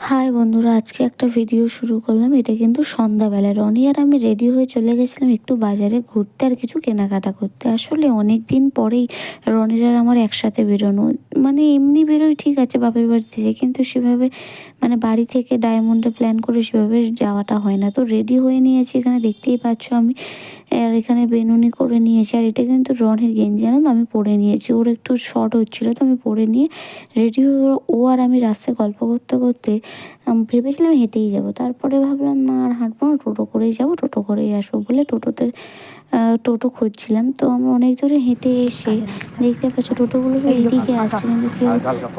High বন্ধুরা, আজকে একটা ভিডিও শুরু করলাম। এটা কিন্তু সন্ধ্যাবেলা। রনি আর আমি রেডি হয়ে চলে গেছিলাম একটু বাজারে ঘুরতে আর কিছু কেনাকাটা করতে। আসলে অনেক দিন পরেই রনির আর আমার একসাথে বেরোনো। মানে এমনি বেরোই ঠিক আছে বাপের বাড়ি থেকে কিন্তু সেভাবে মানে বাড়ি থেকে ডায়মন্ডে প্ল্যান করে সেভাবে যাওয়াটা হয় না। তো রেডি হয়ে নিয়েছি এখানে দেখতেই পাচ্ছ আমি। আর এখানে বেনুনি করে নিয়েছি আর এটা কিন্তু রনের গেঞ্জি জানো তো? আমি পরে নিয়েছি। ওর একটু শর্ট হচ্ছিল তো আমি পরে নিয়ে রেডি হয়ে ও আর আমি রাস্তায় গল্প করতে করতে ভেবেছিলাম হেঁটেই যাব। তারপরে ভাবলাম না আর হাঁটবো না টোটো করেই যাব টোটো করেই আসব বলে টোটোতে টোটো খুঁজছিলাম। তো আমরা অনেক দূরে হেঁটে এসে দেখতে পাচ্ছি টোটোগুলো এইদিকে আসছে কিন্তু কেউ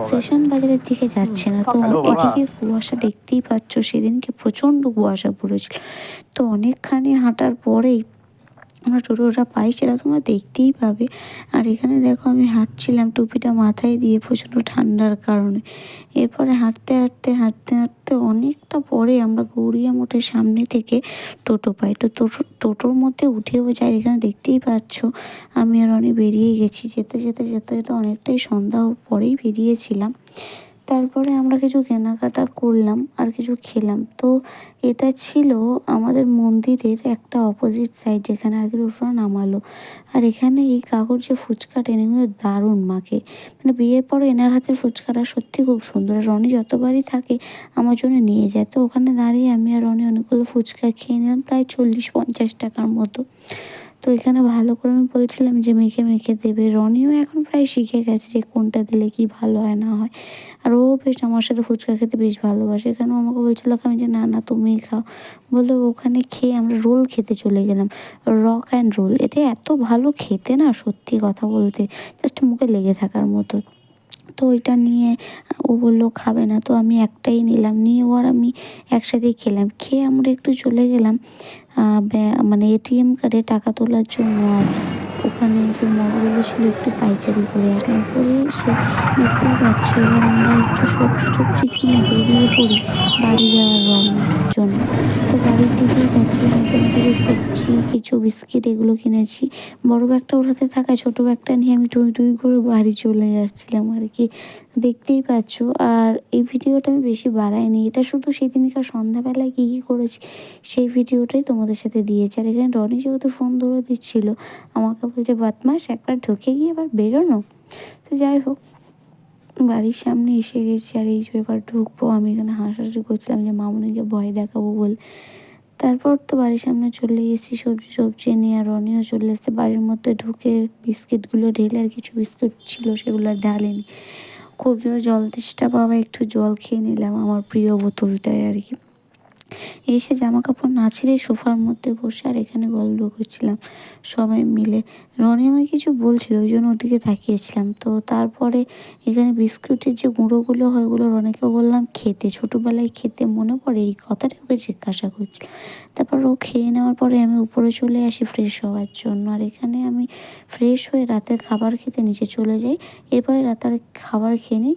স্টেশন বাজারের দিকে যাচ্ছে না। তো এদিকে কুয়াশা দেখতেই পাচ্ছ সেদিনকে প্রচণ্ড কুয়াশা পড়েছিল। তো অনেকখানি হাঁটার পরেই আমরা টোটোটা পাই সেটা তোমরা দেখতেই পাবে। আর এখানে দেখো আমি হাঁটছিলাম টুপিটা মাথায় দিয়ে প্রচণ্ড ঠান্ডার কারণে। এরপরে হাঁটতে হাঁটতে হাঁটতে হাঁটতে অনেকটা পরে আমরা গৌরিয়া মোটের সামনে থেকে টোটো পাই। তো টোটো, টোটোর মধ্যে উঠেও যাই, এখানে দেখতেই পাচ্ছ আমি আর অনেক বেরিয়ে গেছি। যেতে যেতে যেতে যেতে অনেকটাই সন্ধ্যা পরেই বেরিয়েছিলাম। তারপরে আমরা কিছু কেনাকাটা করলাম আর কিছু খেলাম। তো এটা ছিল আমাদের মন্দিরের একটা অপোজিট সাইড যেখানে আর কি ওটা নামালো। আর এখানে এই কাকুর যে ফুচকা টেনে দারুণ মাকে মানে বিয়ের পরে এনার হাতে ফুচকাটা সত্যি খুব সুন্দর। আর রনি যতবারই থাকে আমার জন্য নিয়ে যায়। তো ওখানে দাঁড়িয়ে আমি আর রনি অনেকগুলো ফুচকা খেয়ে নিলাম, প্রায় চল্লিশ পঞ্চাশ টাকার মতো। তো এখানে ভালো করে আমি বলছিলাম যে মেখে মেখে দেবে। রনিও এখন প্রায় শিখে গেছে যে কোনটা দিলে কি ভালো হয়, না হয়। আর ও বেশ আমার সাথে ফুচকা খেতে বেশ ভালোবাসে। এখানেও আমাকে বলছিল আমি যে না না, তুমি খাও। বলে ওখানে খেয়ে আমরা রোল খেতে চলে গেলাম। রক অ্যান্ড রোল, এটা এত ভালো খেতে না, সত্যি কথা বলতে। জাস্ট মুখে লেগে থাকার মতো। তো ওইটা নিয়ে ও বলল, খাবে না। তো আমি একটাই নিলাম। নিয়ে ও আর আমি একসাথেই খেলাম। খেয়ে আমরা একটু চলে গেলাম। মানে এটিএম কার্ডে টাকা তোলার জন্য ওখানে যে মলগুলো ছিল একটু পাইচারি করে আসলাম। করে এসে দেখতেই পাচ্ছ, এবার আমরা একটু সবজি টবজি কিনে বেরিয়ে পড়ি বাড়ি যাওয়ার জন্য। তো বাড়ির দিকেই যাচ্ছিলাম এখান থেকে সবজি, কিছু বিস্কিট এগুলো কিনেছি। বড় ব্যাগটা ওঠাতে থাকায় ছোটো ব্যাগটা নিয়ে আমি টুই টুই করে বাড়ি চলে যাচ্ছিলাম আর কি। দেখতেই পাচ্ছ, আর এই ভিডিওটা আমি বেশি বাড়াইনি। এটা শুধু সেদিনকার সন্ধ্যাবেলায় কী কী করেছি, সেই ভিডিওটাই তোমাদের সাথে দিয়েছি। আর এখানে রনি যেহেতু ফোন ধরে দিচ্ছিল, আমাকে বলছে, বদমাস, একবার ঢুকে গিয়ে এবার বেরোনো। তো যাই হোক, বাড়ির সামনে এসে গেছি আর এই যে এবার ঢুকবো, আমি এখানে হাসাহাসি করছিলাম যে, মামুনিকে ভয় দেখাবো বলে। তারপর তো বাড়ির সামনে চলে এসেছি সবজি সবজি নিয়ে আর রনিও চলে এসেছে বাড়ির মধ্যে ঢুকে বিস্কিটগুলো ঢেলে আর কিছু বিস্কুট ছিল, সেগুলো ঢালেনি। খুব জোরে জল তেষ্টা পাওয়া একটু জল খেয়ে নিলাম আমার প্রিয় বোতলটায় আর কি। এসে জামা কাপড় না ছেড়ে সোফার মধ্যে বসে আর এখানে গল্প করছিলাম সবাই মিলে। রনি আমায় কিছু বলছিল, ওই জন্য ওদিকে তাকিয়েছিলাম। তো তারপরে এখানে বিস্কুটের যে গুঁড়োগুলো হয়, ওগুলো রনিকে বললাম, খেতে, ছোটোবেলায় খেতে মনে পড়ে? এই কথাটা ওকে জিজ্ঞাসা করছিলাম তারপর ও খেয়ে নেওয়ার পরে আমি উপরে চলে আসি ফ্রেশ হওয়ার জন্য। আর এখানে আমি ফ্রেশ হয়ে রাতের খাবার খেতে নিচে চলে যাই। এরপরে রাতের খাবার খেয়ে নিই